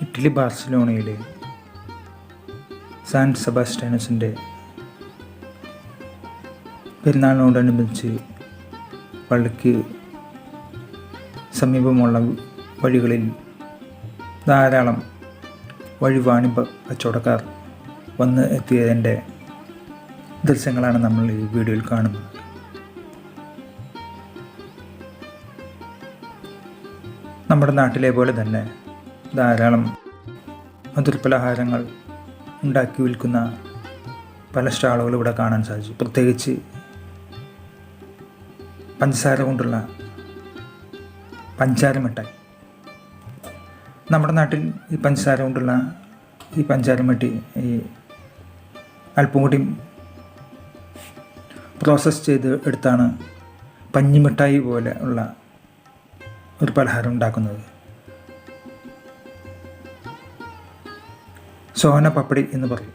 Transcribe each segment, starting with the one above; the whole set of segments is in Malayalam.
ഇറ്റലി ബാർസലോണയിലെ സാൻ സെബാസ്റ്റ്യാനസിന്റെ പെരുന്നാളിനോടനുബന്ധിച്ച് പള്ളിക്ക് സമീപമുള്ള വഴികളിൽ ധാരാളം വഴിവാണിഭ കച്ചവടക്കാർ വന്ന് എത്തിയതിന്റെ ദൃശ്യങ്ങളാണ് നമ്മൾ ഈ വീഡിയോയിൽ കാണുന്നത്. നമ്മുടെ നാട്ടിലെ പോലെ തന്നെ ധാരാളം മധുരപലഹാരങ്ങൾ ഉണ്ടാക്കി വിൽക്കുന്ന പല സ്റ്റാളുകൾ ഇവിടെ കാണാൻ സാധിച്ചു. പ്രത്യേകിച്ച് പഞ്ചസാര കൊണ്ടുള്ള പഞ്ചാര മിഠായി. നമ്മുടെ നാട്ടിൽ ഈ പഞ്ചസാര കൊണ്ടുള്ള ഈ പഞ്ചാര മിട്ടി ഈ അല്പം കൂടി പ്രോസസ്സ് ചെയ്ത് എടുത്താണ് പഞ്ഞിമിഠായി പോലെ ഉള്ള ഒരു പലഹാരം ഉണ്ടാക്കുന്നത്. സോന പപ്പടി എന്ന് പറയും.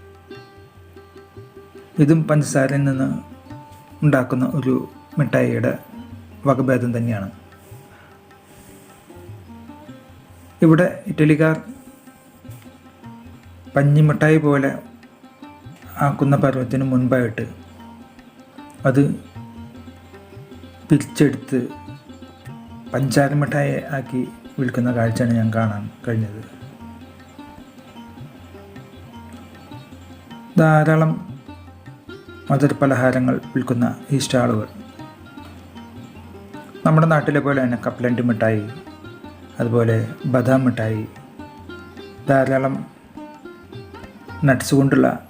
ഇതും പഞ്ചസാരയിൽ നിന്ന് ഉണ്ടാക്കുന്ന ഒരു മിഠായിയുടെ വകഭേദം തന്നെയാണ്. ഇവിടെ ഇറ്റലിക്കാർ പഞ്ഞിമിഠായി പോലെ ആക്കുന്ന പർവത്തിന് മുൻപായിട്ട് അത് പിരിച്ചെടുത്ത് പഞ്ചാര മിഠായി ആക്കി വിൽക്കുന്ന കാഴ്ചയാണ് ഞാൻ കാണാൻ കഴിഞ്ഞത്. ധാരാളം മധുര പലഹാരങ്ങൾ വിൽക്കുന്ന ഈ സ്റ്റാളുകൾ. നമ്മുടെ നാട്ടിലെ പോലെ തന്നെ കപ്പലണ്ടി മിഠായി അതുപോലെ ബദാം മിഠായി ധാരാളം നട്ട്സ് കൊണ്ടുള്ള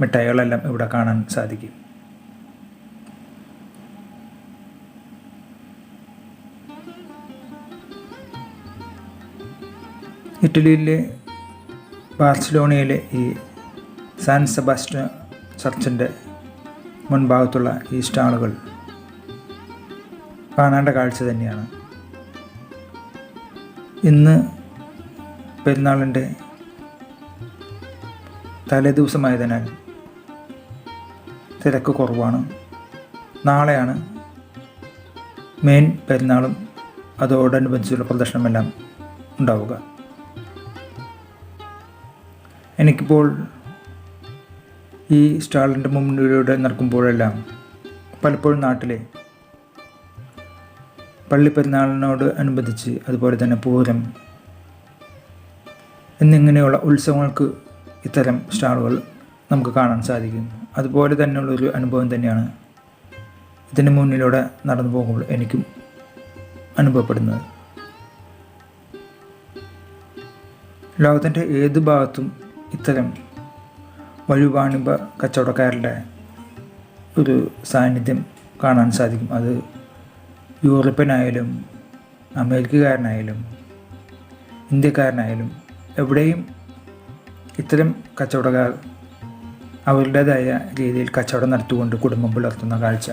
മിഠായികളെല്ലാം ഇവിടെ കാണാൻ സാധിക്കും. ഇറ്റലിയിലെ ബാർസലോണയിലെ ഈ സാൻ സെബാസ്റ്റ്യ ചർച്ചിന്റെ മുൻഭാഗത്തുള്ള ഈ സ്റ്റാളുകൾ കാണേണ്ട കാഴ്ച തന്നെയാണ്. ഇന്ന് പെരുന്നാളിന്റെ തലേദിവസമായതിനാൽ തിരക്ക് കുറവാണ്. നാളെയാണ് മെയിൻ പെരുന്നാളും അതോടനുബന്ധിച്ചുള്ള പ്രദർശനമെല്ലാം ഉണ്ടാവുക. എനിക്കിപ്പോൾ ഈ സ്റ്റാളിന്റെ മുന്നിലൂടെ നടക്കുമ്പോഴെല്ലാം പലപ്പോഴും നാട്ടിലെ പള്ളി പെരുന്നാളിനോട് അനുബന്ധിച്ച് അതുപോലെ തന്നെ പൂരം എന്നിങ്ങനെയുള്ള ഉത്സവങ്ങൾക്ക് ഇത്തരം സ്റ്റാളുകൾ നമുക്ക് കാണാൻ സാധിക്കും അതുപോലെ തന്നെയുള്ളൊരു അനുഭവം തന്നെയാണ് ഇതിന് മുന്നിലൂടെ നടന്നു പോകുമ്പോൾ എനിക്കും അനുഭവപ്പെടുന്നത്. ലോകത്തിന്റെ ഏത് ഭാഗത്തും ഇത്തരം വഴിവാണിഭ കച്ചവടക്കാരുടെ ഒരു സാന്നിധ്യം കാണാൻ സാധിക്കും. അത് യൂറോപ്യനായാലും അമേരിക്കക്കാരനായാലും ഇന്ത്യക്കാരനായാലും എവിടെയും ഇത്തരം കച്ചവടക്കാർ അവരുടേതായ രീതിയിൽ കച്ചവടം നടത്തിക്കൊണ്ട് കുടുംബം പുലർത്തുന്ന കാഴ്ച.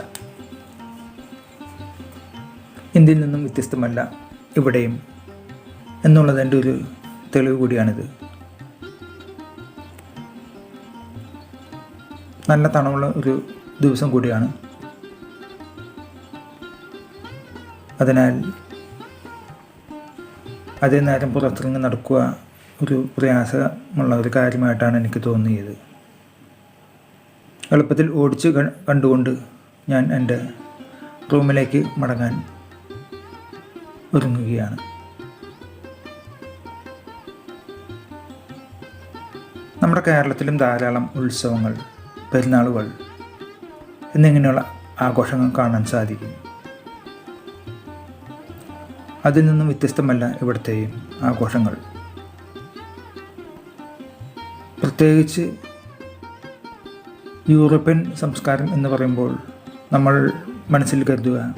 ഇന്ത്യയിൽ നിന്നും വ്യത്യസ്തമല്ല ഇവിടെയും. എന്നുള്ളതിന്റെ ഒരു തെളിവ് കൂടിയാണിത്. നല്ല തണുള്ള ഒരു ദിവസം കൂടിയാണ്. അതിനാൽ അതേ നേരം പുറത്തിറങ്ങി നടക്കുക ഒരു പ്രയാസമുള്ള ഒരു കാര്യമായിട്ടാണ് എനിക്ക് തോന്നിയത്. എളുപ്പത്തിൽ ഓടിച്ച് കണ്ടുകൊണ്ട് ഞാൻ എന്റെ റൂമിലേക്ക് മടങ്ങാൻ ഒരുങ്ങുകയാണ്. നമ്മുടെ കേരളത്തിലും ധാരാളം ഉത്സവങ്ങൾ പെരുന്നാളുകൾ എന്നിങ്ങനെയുള്ള ആഘോഷങ്ങൾ കാണാൻ സാധിക്കും. അതിൽ നിന്നും വ്യത്യസ്തമല്ല ഇവിടുത്തെയും ആഘോഷങ്ങൾ. പ്രത്യേകിച്ച് യൂറോപ്യൻ സംസ്കാരം എന്ന് പറയുമ്പോൾ നമ്മൾ മനസ്സിൽ കരുതുക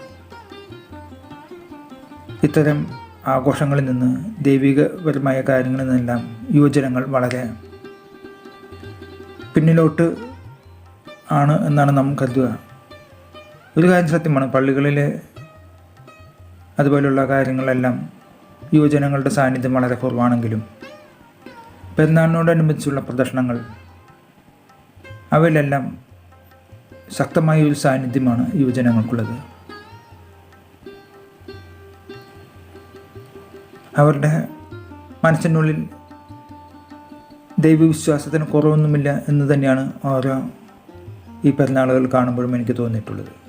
ഇത്തരം ആഘോഷങ്ങളിൽ നിന്ന് ദൈവികപരമായ കാര്യങ്ങളിൽ നിന്നെല്ലാം യുവജനങ്ങൾ വളരെ പിന്നിലോട്ട് ആണ് എന്നാണ് നാം കരുതുക. ഒരു കാര്യം സത്യമാണ് പള്ളികളിലെ അതുപോലുള്ള കാര്യങ്ങളെല്ലാം യുവജനങ്ങളുടെ സാന്നിധ്യം വളരെ കുറവാണെങ്കിലും പെരുന്നാളിനോടനുബന്ധിച്ചുള്ള പ്രദർശനങ്ങൾ അവയിലെല്ലാം ശക്തമായ ഒരു സാന്നിധ്യമാണ് യുവജനങ്ങൾക്കുള്ളത്. അവരുടെ മനസ്സിനുള്ളിൽ ദൈവവിശ്വാസത്തിന് കുറവൊന്നുമില്ല എന്ന് തന്നെയാണ് ഓരോ ഈ പെരുന്നാളുകൾ കാണുമ്പോഴും എനിക്ക് തോന്നിയിട്ടുള്ളത്.